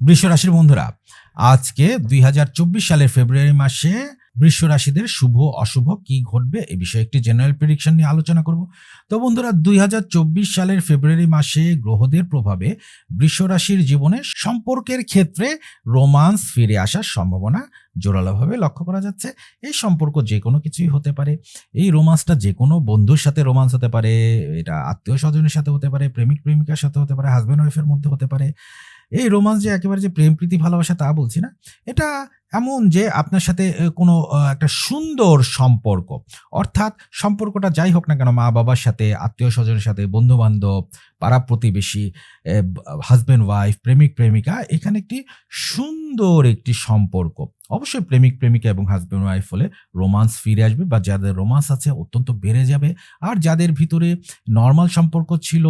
বৃষ রাশির বন্ধুরা, আজকে দুই হাজার চব্বিশ সালের ফেব্রুয়ারি মাসে বৃষ রাশিদের শুভ, অশুভ কি ঘটবে এ বিষয়ে একটি জেনারেল প্রেডিকশন নিয়ে আলোচনা করব। তো বন্ধুরা, দুই হাজার চব্বিশ সালের ফেব্রুয়ারি মাসে গ্রহদের প্রভাবে বৃষ রাশির জীবনে সম্পর্কের ক্ষেত্রে রোমান্স ফিরে আসার সম্ভাবনা জোরালোভাবে লক্ষ্য করা যাচ্ছে। এই সম্পর্ক যে কোনো কিছুই হতে পারে, এই রোমান্সটা যে কোনো বন্ধুর সাথে রোমান্স হতে পারে, এটা আত্মীয় স্বজনের সাথে হতে পারে, প্রেমিক প্রেমিকার সাথে হতে পারে হাজব্যান্ড ওয়াইফের মধ্যে হতে পারে। এই রোমান্স যে একেবারে যে প্রেম, প্রীতি, ভালোবাসা তা বলছি না, এটা এমন যে আপনার সাথে কোনো একটা সুন্দর সম্পর্ক। অর্থাৎ সম্পর্কটা যাই হোক না কেন, মা বাবার সাথে, আত্মীয় স্বজনের সাথে বন্ধু বান্ধব পাড়া প্রতিবেশী হাজব্যান্ড ওয়াইফ প্রেমিক, প্রেমিকা, এখানে একটি সুন্দর একটি সম্পর্ক। অবশ্যই প্রেমিক, প্রেমিকা এবং হাজব্যান্ড ওয়াইফ হলে রোমান্স ফিরে আসবে বা যাদের রোমান্স আছে অত্যন্ত বেড়ে যাবে। আর যাদের ভিতরে নর্মাল সম্পর্ক ছিল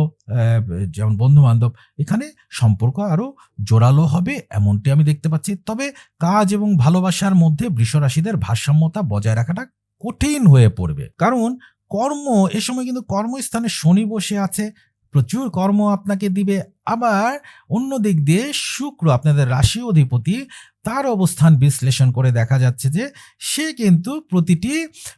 যেমন বন্ধু বান্ধব এখানে সম্পর্ক আরও জোরালো হবে এমনটি আমি দেখতে পাচ্ছি। তবে কাজ এবং ভালোবাসার মধ্যে বৃষরাশিদের ভারসাম্যতা বজায় রাখাটা কঠিন হয়ে পড়বে। কারণ কর্ম, এ সময় কিন্তু কর্মস্থানে শনি বসে আছে প্রচুর কর্ম আপনাকে দিবে। আবার অন্য দিক দিয়ে শুক্র আপনাদের রাশি অধিপতি, তার অবস্থান বিশ্লেষণ করে দেখা যাচ্ছে যে, সে কিন্তু প্রতিটি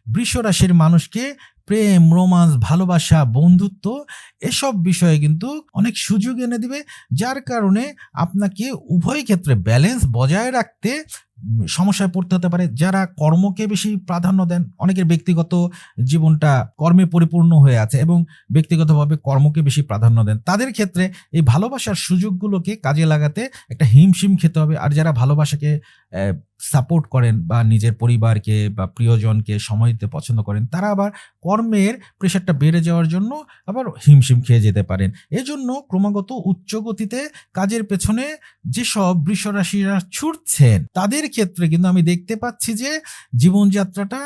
বৃষ রাশির মানুষকে প্রেম, রোমান্স, ভালোবাসা, বন্ধুত্ব এসব বিষয়ে কিন্তু অনেক সুযোগ এনে দিবে। যার কারণে আপনাকে উভয় ক্ষেত্রে ব্যালেন্স বজায় রাখতে সমস্যায় পড়তে হতে পারে। যারা কর্মকে বেশি প্রাধান্য দেন, অনেকের ব্যক্তিগত জীবনটা কর্মে পরিপূর্ণ হয়ে আছে এবং ব্যক্তিগতভাবে কর্মকে বেশি প্রাধান্য দেন। তাদের ক্ষেত্রে এই ভালোবাসার সুযোগগুলোকে কাজে লাগাতে একটা হিমশিম খেতে হবে। আর যারা ভালোবাসাকে সাপোর্ট করেন বা নিজের পরিবারকে বা প্রিয়জনকে সময় দিতে পছন্দ করেন, তারা আবার কর্মের প্রেশারটা বেড়ে যাওয়ার জন্য আবার হিমশিম খেয়ে যেতে পারেন। এজন্য ক্রমাগত উচ্চ গতিতে কাজের পেছনে যেসব বৃষরাশিরা ছুটছেন, তাদের ক্ষেত্রে কিন্তু আমি দেখতে পাচ্ছি যে জীবনযাত্রাটা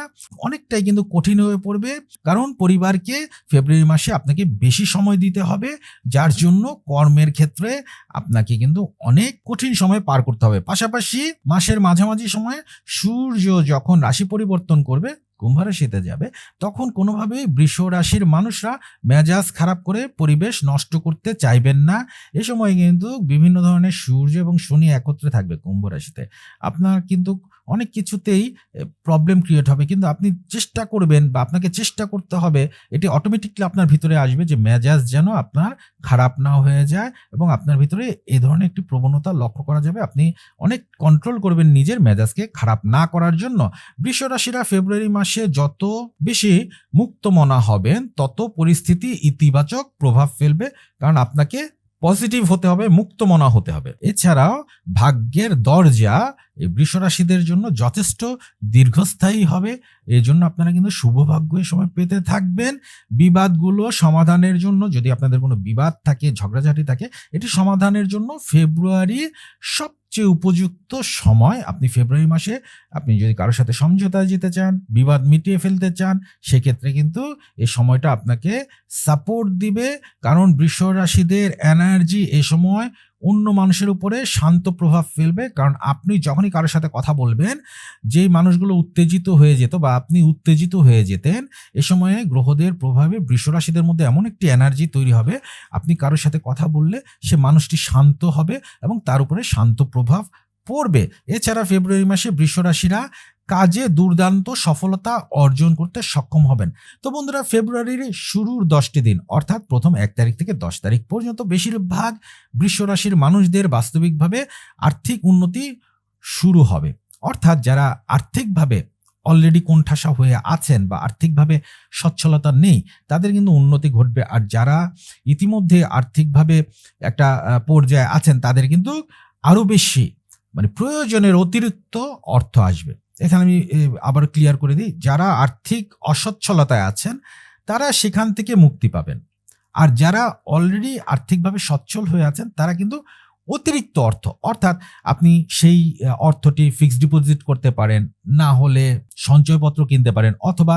অনেকটাই কিন্তু কঠিন হয়ে পড়বে। কারণ পরিবারকে ফেব্রুয়ারি মাসে আপনাকে বেশি সময় দিতে হবে, যার জন্য কর্মের ক্ষেত্রে আপনাকে কিন্তু অনেক কঠিন সময় পার করতে হবে। পাশাপাশি মাসের মাঝামাঝি সময়ে সূর্য যখন রাশি পরিবর্তন করবে, কুম্ভ রাশিতে যাবে, তখন কোনোভাবেই বৃষ রাশির মানুষরা মেজাজ খারাপ করে পরিবেশ নষ্ট করতে চাইবেন না। এ সময় কিন্তু বিভিন্ন ধরনের সূর্য এবং শনি একত্রে থাকবে কুম্ভ রাশিতে। আপনার কিন্তু অনেক কিছুতেই প্রবলেম ক্রিয়েট হবে। কিন্তু আপনি চেষ্টা করবেন বা আপনাকে চেষ্টা করতে হবে, এটি অটোমেটিকলি আপনার ভিতরে আসবে যে মেজাজ যেন আপনার খারাপ না হয়ে যায় এবং আপনার ভিতরে এ ধরনের একটি প্রবণতা লক্ষ্য করা যাবে। আপনি অনেক কন্ট্রোল করবেন নিজের মেজাজকে খারাপ না করার জন্য। বৃষ রাশিরা ফেব্রুয়ারি মাসে যত বেশি মুক্তমনা হবেন, তত পরিস্থিতি ইতিবাচক প্রভাব ফেলবে কারণ আপনাকে পজিটিভ হতে হবে, মুক্তমনা হতে হবে। এছাড়াও ভাগ্যের দরজা এই বৃষ রাশিদের জন্য যথেষ্ট দীর্ঘস্থায়ী হবে। এই জন্য আপনারা কিন্তু শুভ ভাগ্য এই সময় পেতে থাকবেন। বিবাদগুলো সমাধানের জন্য যদি আপনাদের কোনো বিবাদ থাকে, ঝগড়াঝাটি থাকে, এটি সমাধানের জন্য ফেব্রুয়ারি সবচেয়ে উপযুক্ত সময়। আপনি ফেব্রুয়ারি মাসে আপনি যদি কারোর সাথে সমঝোতায় যেতে চান, বিবাদ মিটিয়ে ফেলতে চান, সেক্ষেত্রে কিন্তু এই সময়টা আপনাকে সাপোর্ট দিবে। কারণ বৃষ রাশিদের এনার্জি এ সময় অন্য মানুষের উপরে শান্ত প্রভাব ফেলবে। কারণ আপনি যখনই কারোর সাথে কথা বলবেন, যেই মানুষগুলো উত্তেজিত হয়ে যেত বা আপনি উত্তেজিত হয়ে যেতেন, এ সময়ে গ্রহদের প্রভাবে বৃষরাশিদের মধ্যে এমন একটি এনার্জি তৈরি হবে, আপনি কারোর সাথে কথা বললে সে মানুষটি শান্ত হবে এবং তার উপরে শান্ত প্রভাব পড়বে। এছাড়া ফেব্রুয়ারি মাসে বৃষ রাশিরা কাজে দুর্দান্ত সফলতা অর্জন করতে সক্ষম হবেন। তো বন্ধুরা, ফেব্রুয়ারির শুরুর দশটি দিন, অর্থাৎ প্রথম এক তারিখ থেকে দশ তারিখ পর্যন্ত বেশিরভাগ বৃষ রাশির মানুষদের বাস্তবিকভাবে আর্থিক উন্নতি শুরু হবে। অর্থাৎ যারা আর্থিকভাবে অলরেডি কোণঠাসা হয়ে আছেন বা আর্থিকভাবে সচ্ছলতা নেই, তাদের কিন্তু উন্নতি ঘটবে। আর যারা ইতিমধ্যে আর্থিকভাবে একটা পর্যায়ে আছেন, তাদের কিন্তু আরও বেশি মানে প্রয়োজনের অতিরিক্ত অর্থ আসবে। এখানে আমি আবার ক্লিয়ার করে দিই, যারা আর্থিক অসচ্ছলতায় আছেন, তারা সেখান থেকে মুক্তি পাবেন। আর যারা অলরেডি আর্থিকভাবে সচ্ছল হয়ে আছেন, তারা কিন্তু অতিরিক্ত অর্থ। অর্থাৎ আপনি সেই অর্থটি ফিক্সড ডিপোজিট করতে পারেন, না হলে সঞ্চয়পত্র কিনতে পারেন অথবা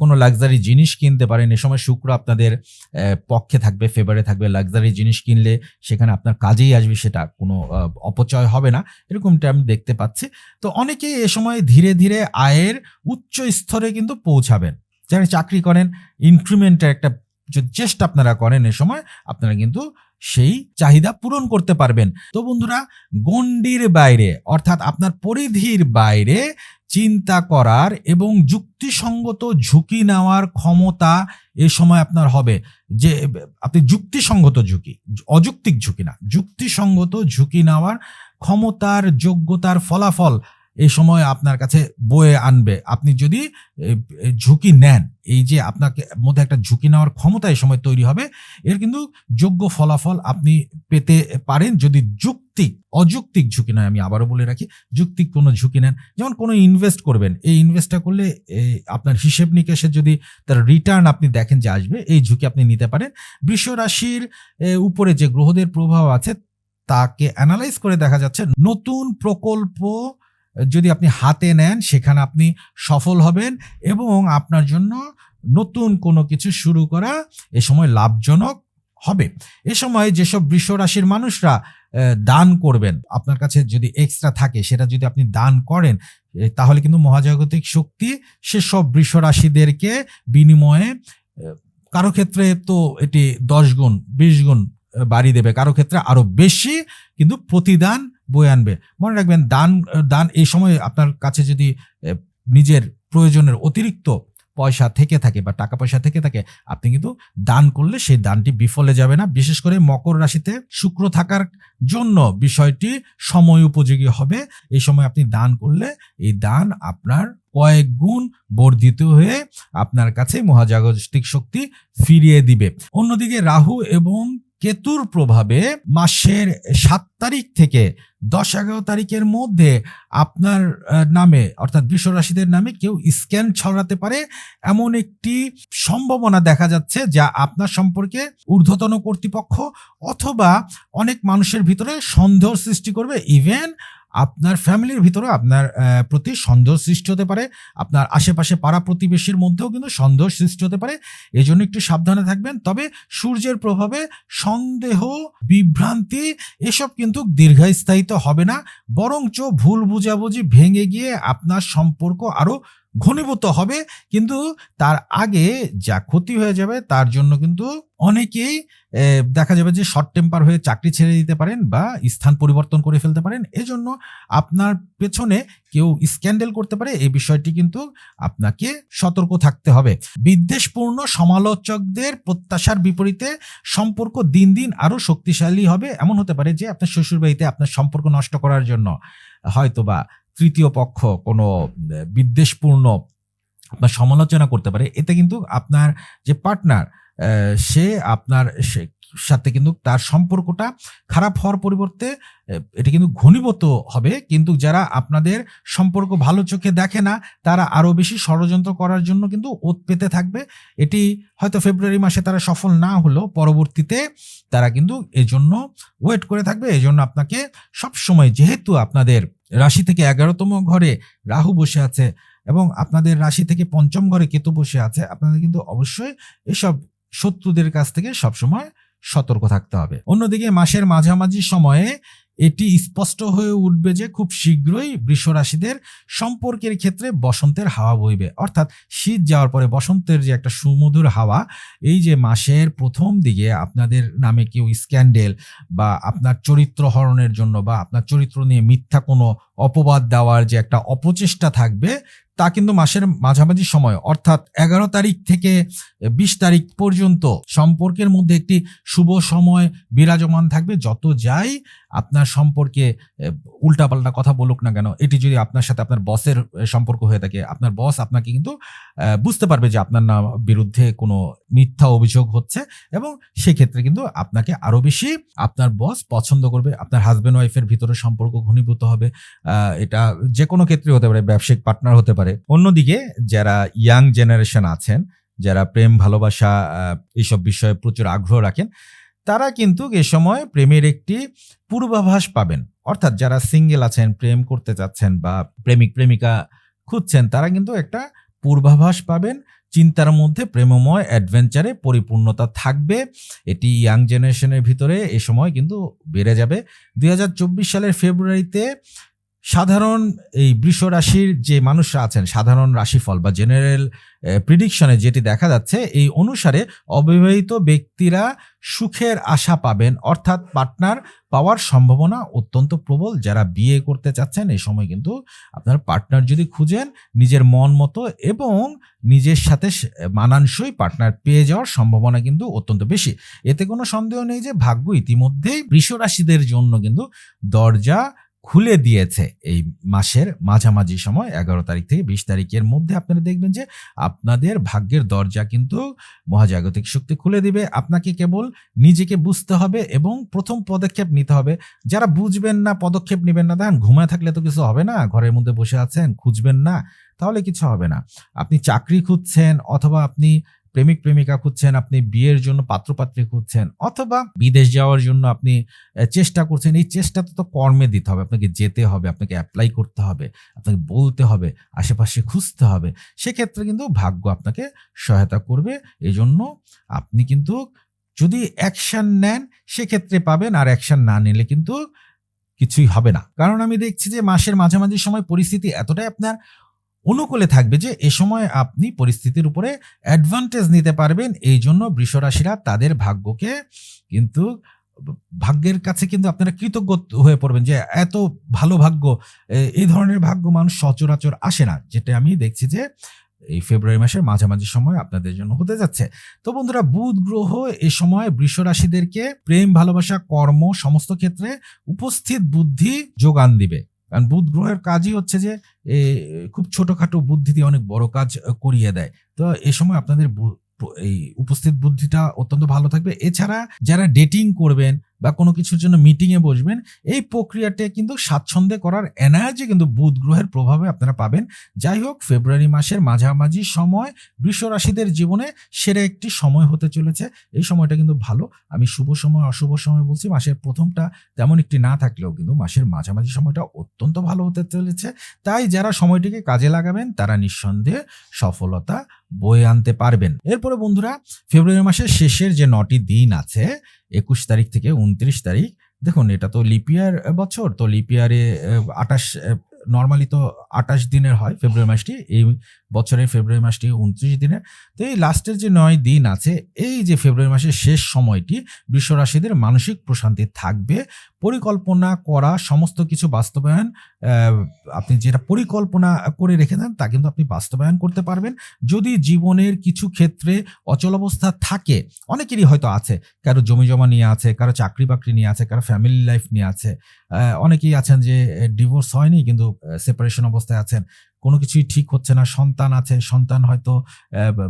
কোনো লাক্সারি জিনিস কিনতে পারেন। এ সময় শুক্র আপনাদের পক্ষে থাকবে ফেভারে থাকবে। লাক্সারি জিনিস কিনলে সেখানে আপনার কাজেই আসবে সেটা। কোনো অপচয় হবে না। এরকমটা আমি দেখতে পাচ্ছি। তো অনেকেই এ সময় ধীরে ধীরে আয়ের উচ্চ স্তরে কিন্তু পৌঁছাবেন। যারা চাকরি করেন ইনক্রিমেন্টের একটা যদি চেষ্টা আপনারা করেন এ সময়, আপনারা কিন্তু সেই চাহিদা পূরণ করতে পারবেন। তো বন্ধুরা, গণ্ডির বাইরে, অর্থাৎ আপনার পরিধির বাইরে চিন্তা করার এবং যুক্তিসঙ্গত ঝুঁকি নেওয়ার ক্ষমতা এ সময় আপনার হবে। যে, আপনি যুক্তিসঙ্গত ঝুঁকি, অযৌক্তিক ঝুঁকি না, যুক্তিসঙ্গত ঝুঁকি নেওয়ার ক্ষমতার যোগ্যতার ফলাফল এই সময় আপনার কাছে বয়ে আনবে। আপনি যদি ঝুঁকি নেন, এই যে আপনাকে মধ্যে একটা ঝুঁকি নেওয়ার ক্ষমতা এই সময় তৈরি হবে, এর কিন্তু যোগ্য ফলাফল আপনি পেতে পারেন। যদি যুক্তিক অযৌক্তিক ঝুঁকি নয়, আমি আবারও বলে রাখি, যুক্তিক কোনো ঝুঁকি নেন, যেমন কোনো ইনভেস্ট করবেন, এই ইনভেস্টটা করলে আপনার হিসেব নিকেশে যদি তার রিটার্ন আপনি দেখেন যে আসবে, এই ঝুঁকি আপনি নিতে পারেন। বৃষ রাশির উপরে যে গ্রহদের প্রভাব আছে, তাকে অ্যানালাইজ করে দেখা যাচ্ছে, নতুন প্রকল্প যদি আপনি হাতে নেন, সেখানে আপনি সফল হবেন এবং আপনার জন্য নতুন কোনো কিছু শুরু করা এ সময় লাভজনক হবে। এ সময় যেসব বৃষ রাশির মানুষরা দান করবেন, আপনার কাছে যদি এক্সট্রা থাকে, সেটা যদি আপনি দান করেন তাহলে কিন্তু মহাজাগতিক শক্তি সেসব বৃষ রাশিদেরকে বিনিময়ে কারও ক্ষেত্রে তো এটি দশ গুণ, বিশ গুণ বাড়ি দেবে, কারও ক্ষেত্রে আরও বেশি, কিন্তু প্রতিদান বয়ে আনবে। মনে রাখবেন, দান দান এই সময় আপনার কাছে যদি নিজের প্রয়োজনের অতিরিক্ত পয়সা থেকে থাকে বা টাকা পয়সা থেকে থাকে, আপনি কিন্তু দান করলে সেই দানটি বিফলে যাবে না। বিশেষ করে মকর রাশিতে শুক্র থাকার জন্য বিষয়টি সময় উপযোগী হবে। এই সময় আপনি দান করলে এই দান আপনার কয়েক গুণ বর্ধিত হয়ে আপনার কাছে মহাজাগতিক শক্তি ফিরিয়ে দিবে। অন্যদিকে রাহু এবং কেতুর প্রভাবে মাসের সাত তারিখ থেকে দশ এগারো তারিখের মধ্যে আপনার নামে, অর্থাৎ রাশিদের নামে কেউ স্ক্যান ছড়াতে পারে এমন একটি সম্ভাবনা দেখা যাচ্ছে যা আপনার সম্পর্কে ঊর্ধ্বতন কর্তৃপক্ষ অথবা অনেক মানুষের ভিতরে সন্দেহ সৃষ্টি করবে। ইভেন আপনার ফ্যামিলির ভিতরে আপনার প্রতি সন্দেহ সৃষ্টি হতে পারে। আপনার আশেপাশে পাড়া প্রতিবেশীর মধ্যেও কিন্তু সন্দেহ সৃষ্টি হতে পারে। এই জন্য একটু সাবধানে থাকবেন। তবে সূর্যের প্রভাবে সন্দেহ, বিভ্রান্তি এসব কিন্তু দীর্ঘস্থায়িত হবে না। বরঞ্চ ভুল বুঝাবুঝি ভেঙে গিয়ে আপনার সম্পর্ক আরও ঘনীভূত হবে, কিন্তু তার আগে যা ক্ষতি হয়ে যাবে তার জন্য কিন্তু অনেকেই দেখা যাবে যে শর্ট টেম্পার হয়ে চাকরি ছেড়ে দিতে পারেন বা স্থান পরিবর্তন করে ফেলতে পারেন। এজন্য আপনার পেছনে কেউ স্ক্যান্ডেল করতে পারে, এই বিষয়টি কিন্তু আপনাকে সতর্ক থাকতে হবে। বিদ্বেষপূর্ণ সমালোচকদের প্রত্যাশার বিপরীতে সম্পর্ক দিন দিন আরও শক্তিশালী হবে। এমন হতে পারে যে আপনার শ্বশুরবাড়িতে আপনার সম্পর্ক নষ্ট করার জন্য হয়তোবা তৃতীয় পক্ষ কোনো বিদ্বেষপূর্ণ আপনার সমালোচনা করতে পারে, এতে কিন্তু আপনার যে পার্টনার সে আপনার সাথে কিন্তু তার সম্পর্কটা খারাপ হওয়ার পরিবর্তে এটা কিন্তু ঘনীভূত হবে। কিন্তু যারা আপনাদের সম্পর্ক ভালো চোখে দেখে না, তারা আরও বেশি ষড়যন্ত্র করার জন্য কিন্তু ওত পেতে থাকবে। এটি হয়তো ফেব্রুয়ারি মাসে তারা সফল না হলেও পরবর্তীতে তারা কিন্তু এজন্য ওয়েট করে থাকবে। এজন্য আপনাকে সব সময় যেহেতু আপনাদের রাশি থেকে এগারোতম ঘরে রাহু বসে আছে এবং আপনাদের রাশি থেকে পঞ্চম ঘরে কেতু বসে আছে, আপনাদের কিন্তু অবশ্যই এসব শত্রুদের কাছ থেকে সবসময় সতর্ক থাকতে হবে। অন্যদিকে মাসের মাঝামাঝি সময়ে এটি স্পষ্ট হয়ে উঠবে যে খুব শীঘ্রই বৃষ রাশিদের সম্পর্কের ক্ষেত্রে বসন্তের হাওয়া বইবে। অর্থাৎ শীত যাওয়ার পরে বসন্তের যে একটা সুমধুর হাওয়া, এই যে মাসের প্রথম দিকে আপনাদের নামে কেউ স্ক্যান্ডেল বা আপনার চরিত্র হরণের জন্য বা আপনার চরিত্র নিয়ে মিথ্যা কোনো অপবাদ দেওয়ার যে একটা অপচেষ্টা থাকবে, তা কিন্তু মাসের মাঝামাঝি সময়, অর্থাৎ এগারো তারিখ থেকে বিশ তারিখ পর্যন্ত সম্পর্কের মধ্যে একটি শুভ সময় বিরাজমান থাকবে। যত যাই আপনার সম্পর্কে উল্টাপাল্টা কথা বলুক না কেন, এটি যদি আপনার সাথে আপনার বসের সম্পর্ক হয়ে থাকে, আপনার বস আপনাকে কিন্তু বুঝতে পারবে যে আপনার নাম বিরুদ্ধে কোনো মিথ্যা অভিযোগ হচ্ছে এবং সেক্ষেত্রে কিন্তু আপনাকে আরও বেশি আপনার বস পছন্দ করবে, আপনার হাজব্যান্ড ওয়াইফের ভিতরে সম্পর্ক ঘনীভূত হবে এটা যে কোনো ক্ষেত্রে হতে পারে, ব্যবসায়িক পার্টনার হতে পারে। অন্যদিকে যারা ইয়াং জেনারেশন আছেন, যারা প্রেম, ভালোবাসা এইসব বিষয়ে প্রচুর আগ্রহ রাখেন, তারা কিন্তু এ সময় প্রেমের একটি পূর্বাভাস পাবেন। অর্থাৎ যারা সিঙ্গেল আছেন, প্রেম করতে চাচ্ছেন বা প্রেমিক, প্রেমিকা খুঁজছেন, তারা কিন্তু একটা পূর্বাভাস পাবেন। চিন্তার মধ্যে প্রেমময় অ্যাডভেঞ্চারে পরিপূর্ণতা থাকবে। এটি ইয়াং জেনারেশনের ভিতরে এ সময় কিন্তু বেড়ে যাবে। দু হাজার চব্বিশ সালের ফেব্রুয়ারিতে সাধারণ এই বৃষ রাশির যে মানুষরা আছেন, সাধারণ রাশিফল বা জেনারেল প্রিডিকশনে যেটি দেখা যাচ্ছে, এই অনুসারে অবিবাহিত ব্যক্তিরা সুখের আশা পাবেন। অর্থাৎ পার্টনার পাওয়ার সম্ভাবনা অত্যন্ত প্রবল। যারা বিয়ে করতে চাচ্ছেন, এই সময় কিন্তু আপনার পার্টনার যদি খুঁজেন, নিজের মন মতো এবং নিজের সাথে মানানসই পার্টনার পেয়ে যাওয়ার সম্ভাবনা কিন্তু অত্যন্ত বেশি। এতে কোনো সন্দেহ নেই যে ভাগ্য ইতিমধ্যেই বৃষ রাশিদের জন্য কিন্তু দরজা খুলে দিয়েছে এই মাসের মাঝামাঝি সময়, এগারো তারিখ থেকে বিশ তারিখের মধ্যে আপনারা দেখবেন যে আপনাদের ভাগ্যের দরজা কিন্তু মহাজাগতিক শক্তি খুলে দিবে। আপনাকে কেবল নিজেকে বুঝতে হবে এবং প্রথম পদক্ষেপ নিতে হবে। যারা বুঝবেন না, পদক্ষেপ নেবেন না দেখেন ঘুমায় থাকলে তো কিছু হবে না, ঘরের মধ্যে বসে আছেন, খুঁজবেন না, তাহলে কিছু হবে না। আপনি চাকরি খুঁজছেন অথবা আপনি প্রেমিক প্রেমিকা খুঁজছেন, আপনি বিয়ের জন্য পাত্রপাত্রী খুঁজছেন অথবা বিদেশ যাওয়ার জন্য আপনি চেষ্টা করছেন, এই চেষ্টাটা তো কর্মে দিতে হবে, আপনাকে যেতে হবে, আপনাকে অ্যাপ্লাই করতে হবে, আপনাকে বলতে হবে, আশেপাশে খুঁজতে হবে, সেক্ষেত্রে কিন্তু ভাগ্য আপনাকে সহায়তা করবে এই জন্য আপনি কিন্তু যদি অ্যাকশন নেন, সেক্ষেত্রে পাবেন, আর অ্যাকশন না নিলে কিন্তু কিছুই হবে না। কারণ আমি দেখছি যে মাসের মাঝামাঝি সময় পরিস্থিতি এতটাই আপনার অনুকূলে থাকবে যে এ সময় আপনি পরিস্থিতির উপরে অ্যাডভান্টেজ নিতে পারবেন। এই জন্য বৃষরাশিরা তাদের ভাগ্যকে কিন্তু, ভাগ্যের কাছে কিন্তু আপনারা কৃতজ্ঞ হয়ে পড়বেন যে এত ভালো ভাগ্য এই ধরনের ভাগ্য মানুষ সচরাচর আসে না। যেটা আমি দেখছি যে এই ফেব্রুয়ারি মাসের মাঝামাঝি সময় আপনাদের জন্য হতে যাচ্ছে। তো বন্ধুরা, বুধ গ্রহ এ সময় বৃষ রাশিদেরকে প্রেম, ভালোবাসা, কর্ম সমস্ত ক্ষেত্রে উপস্থিত বুদ্ধি যোগান দিবে। কারণ বুধ গ্রহের কাজই হচ্ছে যে খুব ছোটোখাটো বুদ্ধি দিয়ে অনেক বড় কাজ করিয়ে দেয়। তো এ সময় আপনাদের এই উপস্থিত বুদ্ধিটা অত্যন্ত ভালো থাকবে। এছাড়া যারা ডেটিং করবেন বা কোনো কিছুর জন্য মিটিং এ বসবেন, এই প্রক্রিয়াটা কিন্তু স্বাচ্ছন্দ্যে করার এনার্জি কিন্তু বুধ গ্রহের প্রভাবে আপনারা পাবেন। যাই হোক ফেব্রুয়ারি মাসের মাঝামাঝি সময় বৃষ রাশিদের জীবনে সেরা একটি সময় হতে চলেছে। এই সময়টা কিন্তু ভালো। আমি শুভ সময়, অশুভ সময় বলছি, মাসের প্রথমটা তেমন একটি না থাকলেও কিন্তু মাসের মাঝামাঝি সময়টা অত্যন্ত ভালো হতে চলেছে। তাই যারা সময়টিকে কাজে লাগাবেন, তারা নিঃসন্দেহে সফলতা বয়ে আনতে পারবেন। এরপরে বন্ধুরা ফেব্রুয়ারি মাসের শেষের যে নটি দিন আছে একুশ তারিখ থেকে উনত্রিশ তারিখ। দেখুন, এটা তো লিপিয়ার বছর। তো লিপিয়ারে আটাশ নর্মালি তো আটাশ দিনের হয় ফেব্রুয়ারি মাসটি। এই বছরের ফেব্রুয়ারি মাসটি উনত্রিশ দিনের তো এই লাস্টের যে নয় দিন আছে, এই যে ফেব্রুয়ারি মাসের শেষ সময়টি বৃষ রাশিদের মানসিক প্রশান্তি থাকবে। পরিকল্পনা করা, সমস্ত কিছু বাস্তবায়ন আপনি যেটা পরিকল্পনা করে রেখে দেন, তা কিন্তু আপনি বাস্তবায়ন করতে পারবেন। যদি জীবনের কিছু ক্ষেত্রে অচলাবস্থা থাকে, অনেকেরই হয়তো আছে, কারও জমি জমা নিয়ে আছে, কারও চাকরি বাকরি নিয়ে আছে, কারও ফ্যামিলি লাইফ নিয়ে আছে। অনেকেই আছেন যে ডিভোর্স হয়নি, কিন্তু সেপারেশন অবস্থায় আছেন। কোনো কিছুই ঠিক হচ্ছে না, সন্তান আছে, সন্তান হয়তো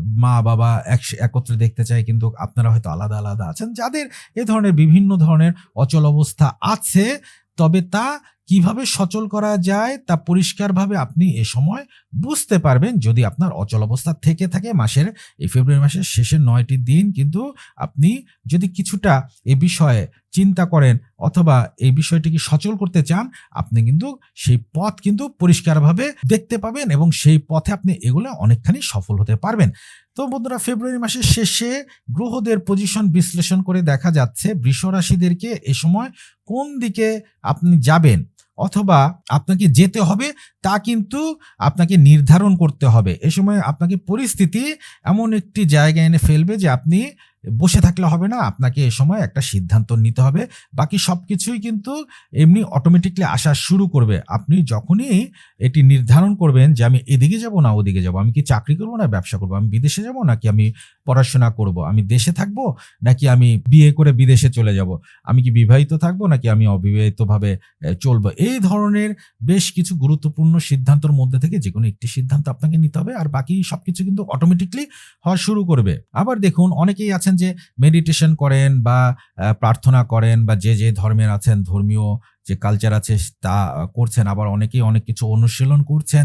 মা, বাবা এক- একত্রে দেখতে চায়, কিন্তু আপনারা হয়তো আলাদা আলাদা আছেন। যাদের এ ধরনের বিভিন্ন ধরনের অচল অবস্থা আছে তবে তা কীভাবে সচল করা যায় তা পরিষ্কারভাবে আপনি এ সময় বুঝতে পারবেন যদি আপনার অচল অবস্থা থেকে থাকে মাসের, এই ফেব্রুয়ারি মাসের শেষের নয়টি দিন। কিন্তু আপনি যদি কিছুটা এ বিষয়ে চিন্তা করেন অথবা এই বিষয়টিকে সচল করতে চান, আপনি কিন্তু সেই পথ কিন্তু পরিষ্কারভাবে দেখতে পাবেন এবং সেই পথে আপনি এগুলো অনেকখানি সফল হতে পারবেন। তো বন্ধুরা, ফেব্রুয়ারি মাসের শেষে গ্রহদের পজিশন বিশ্লেষণ করে দেখা যাচ্ছে বৃষরাশিদেরকে এ সময় কোন দিকে আপনি যাবেন অথবা আপনাকে যেতে হবে তা কিন্তু আপনাকে নির্ধারণ করতে হবে। এ সময় আপনাকে পরিস্থিতি এমন একটি জায়গায় এনে ফেলবে যে আপনি বসে থাকলে হবে না, আপনাকে এ সময় একটা সিদ্ধান্ত নিতে হবে। বাকি সব কিছুই কিন্তু এমনি অটোমেটিকলি আসা শুরু করবে। আপনি যখনই এটি নির্ধারণ করবেন যে আমি এদিকে যাব না ওদিকে যাব, আমি কি চাকরি করব না ব্যবসা করব, আমি বিদেশে যাব নাকি আমি পড়াশোনা করব, আমি দেশে থাকব নাকি আমি বিয়ে করে বিদেশে চলে যাব, আমি কি বিবাহিত থাকব নাকি আমি অবিবাহিতভাবে চলবো? এই ধরনের বেশ কিছু গুরুত্বপূর্ণ সিদ্ধান্তর মধ্যে থেকে যে কোনো একটি সিদ্ধান্ত আপনাকে নিতে হবে। আর বাকি সব কিছু কিন্তু অটোমেটিকলি হওয়া শুরু করবে। আবার দেখুন, অনেকেই আছেন যে মেডিটেশন করেন বা প্রার্থনা করেন বা যে যে ধর্মের আছেন, ধর্মীয় যে কালচার আছে তা করছেন, আবার অনেকেই অনেক কিছু অনুশীলন করছেন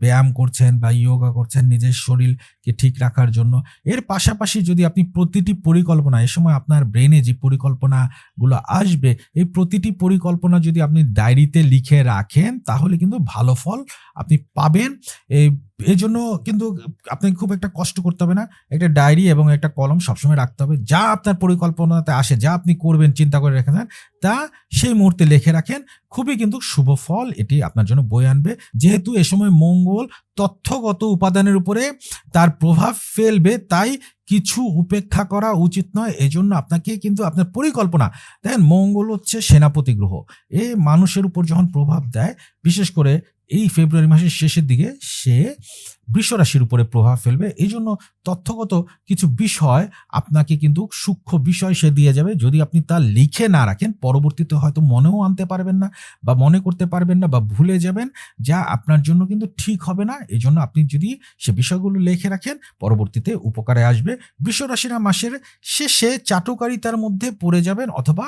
ব্যায়াম করছেন বা ইয়োগা করছেন নিজের শরীরকে ঠিক রাখার জন্য। এর পাশাপাশি যদি আপনি প্রতিটি পরিকল্পনা, এ সময় আপনার ব্রেনে যে পরিকল্পনাগুলো আসবে, এই প্রতিটি পরিকল্পনা যদি আপনি ডায়েরিতে লিখে রাখেন, তাহলে কিন্তু ভালো ফল আপনি পাবেন। এই এই জন্য কিন্তু আপনাকে খুব একটা কষ্ট করতে হবে না। একটা ডায়েরি এবং একটা কলম সবসময় রাখতে হবে। যা আপনার পরিকল্পনাতে আসে, যা আপনি করবেন, চিন্তা করে রেখে দেন, তা সেই মুহূর্তে লিখে রাখেন। খুবই কিন্তু শুভ ফল এটি আপনার জন্য বয়ে আনবে। যেহেতু এ সময় মঙ্গল তথ্যগত উপাদানের উপরে তার প্রভাব ফেলবে, তাই কিছু উপেক্ষা করা উচিত নয়। এজন্য আপনাকে কিন্তু আপনার পরিকল্পনা দেখেন মঙ্গল হচ্ছে সেনাপতি গ্রহ। এ মানুষের উপর যখন প্রভাব দেয়, বিশেষ করে এই ফেব্রুয়ারি মাসের শেষের দিকে সে বৃষরাশির উপরে প্রভাব ফেলবে। এই জন্য তথ্যগত কিছু বিষয় আপনাকে কিন্তু সূক্ষ্ম বিষয় সে দিয়ে যাবে। যদি আপনি তা লিখে না রাখেন, পরবর্তীতে হয়তো মনেও আনতে পারবেন না বা মনে করতে পারবেন না বা ভুলে যাবেন, যা আপনার জন্য কিন্তু ঠিক হবে না। এই জন্য আপনি যদি সে বিষয়গুলো লিখে রাখেন, পরবর্তীতে উপকারে আসবে। বৃষরাশিরা মাসের শেষে চাটুকারিতার মধ্যে পড়ে যাবেন অথবা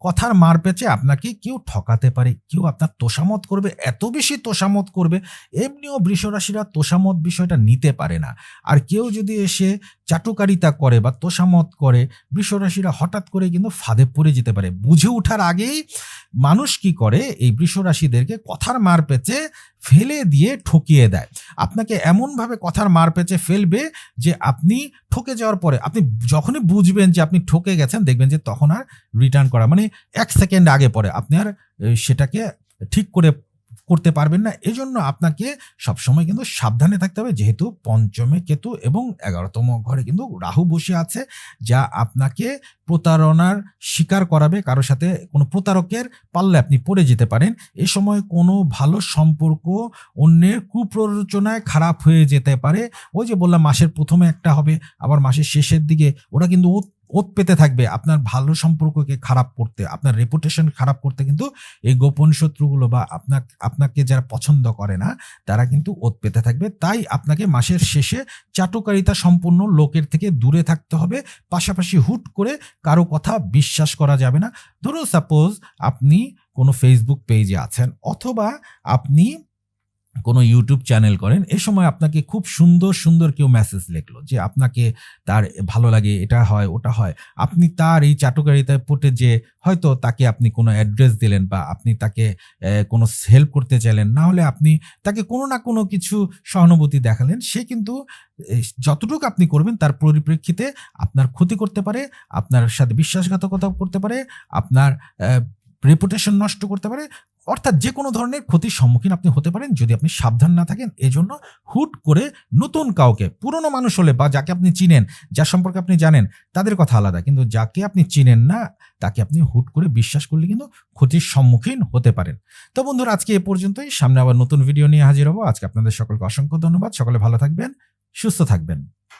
কথার মার পেঁচে আপনাকে কেউ ঠকাতে পারে, কেউ আপনার তোষামত করবে, এত বেশি তোষামত করবে। এমনিও বৃষরাশিরা তোষামত বিষয়টা নিতে পারে না। আর কেউ যদি এসে চাটুকারিতা করে বা তোষামত করে, বৃষরাশিরা হঠাৎ করে কিন্তু ফাঁদে পড়ে যেতে পারে। বুঝে ওঠার আগেই মানুষ কি করে? এই বৃষরাশিদেরকে কথার মার পেঁচে ফেলে দিয়ে ঠকিয়ে দেয়। আপনাকে এমনভাবে কথার মার পেঁচে ফেলবে যে আপনি ঠকে যাওয়ার পরে, আপনি যখনই বুঝবেন যে আপনি ঠকে গেছেন, দেখবেন যে তখন আর রিটার্ন করা মানে এক সেকেন্ড আগে পরে। আপনি আর সেটাকে ঠিক করে করতে পারবেন না। এজন্য আপনাকে সবসময় কিন্তু সাবধানে থাকতে হবে। যেহেতু পঞ্চমে কেতু এবং এগারোতম ঘরে কিন্তু রাহু বসে আছে, যা আপনাকে প্রতারণার শিকার করাবে। কারোর সাথে কোনো প্রতারকের পাল্লে আপনি পড়ে যেতে পারেন। এ সময় কোনো ভালো সম্পর্ক, অন্যের কুপ্ররোচনায় খারাপ হয়ে যেতে পারে। ওই যে বললাম, মাসের প্রথমে একটা হবে, আবার মাসের শেষের দিকে। ওরা কিন্তু ওত পেতে থাকবে, আপনার ভালো সম্পর্ককে খারাপ করতে, আপনার রেপুটেশন খারাপ করতে কিন্তু এই গোপন শত্রুগুলো বা আপনার আপনাকে যারা পছন্দ করে না, তারা কিন্তু ওত পেতে থাকবে। তাই আপনাকে মাসের শেষে চাটুকারিতা সম্পূর্ণ লোকের থেকে দূরে থাকতে হবে, পাশাপাশি হুট করে কারও কথা বিশ্বাস করা যাবে না। ধরুন সাপোজ আপনি কোনো ফেসবুক পেজে আছেন, অথবা আপনি কোনো ইউটিউব চ্যানেল করেন, এ সময় আপনাকে খুব সুন্দর সুন্দর কেউ মেসেজ লিখলো যে আপনাকে তার ভালো লাগে, এটা হয়, ওটা হয়। আপনি তার এই চাটুকারিতায় পটে যে হয়তো তাকে আপনি কোনো অ্যাড্রেস দিলেন বা আপনি তাকে কোনো হেল্প করতে চাইলেন, না হলে আপনি তাকে কোনো না কোনো কিছু সহানুভূতি দেখালেন, সে কিন্তু যতটুকু আপনি করবেন তার পরিপ্রেক্ষিতে আপনার ক্ষতি করতে পারে, আপনার সাথে বিশ্বাসঘাতকতা করতে পারে, আপনার রেপুটেশন নষ্ট করতে পারে, অর্থাৎ যে কোনো ধরনের ক্ষতির সম্মুখীন আপনি হতে পারেন যদি আপনি সাবধান না থাকেন। এজন্য হুট করে নতুন কাউকে, পুরনো মানুষ হলে বা যাকে আপনি চিনেন যার সম্পর্কে আপনি জানেন, তাদের কথা আলাদা। কিন্তু যাকে আপনি চিনেন না, তাকে আপনি হুট করে বিশ্বাস করলে কিন্তু ক্ষতির সম্মুখীন হতে পারেন। তো বন্ধুরা, আজকে এ পর্যন্তই। সামনে আবার নতুন ভিডিও নিয়ে হাজির হব। আজকে আপনাদের সকলকে অসংখ্য ধন্যবাদ। সকলে ভালো থাকবেন, সুস্থ থাকবেন।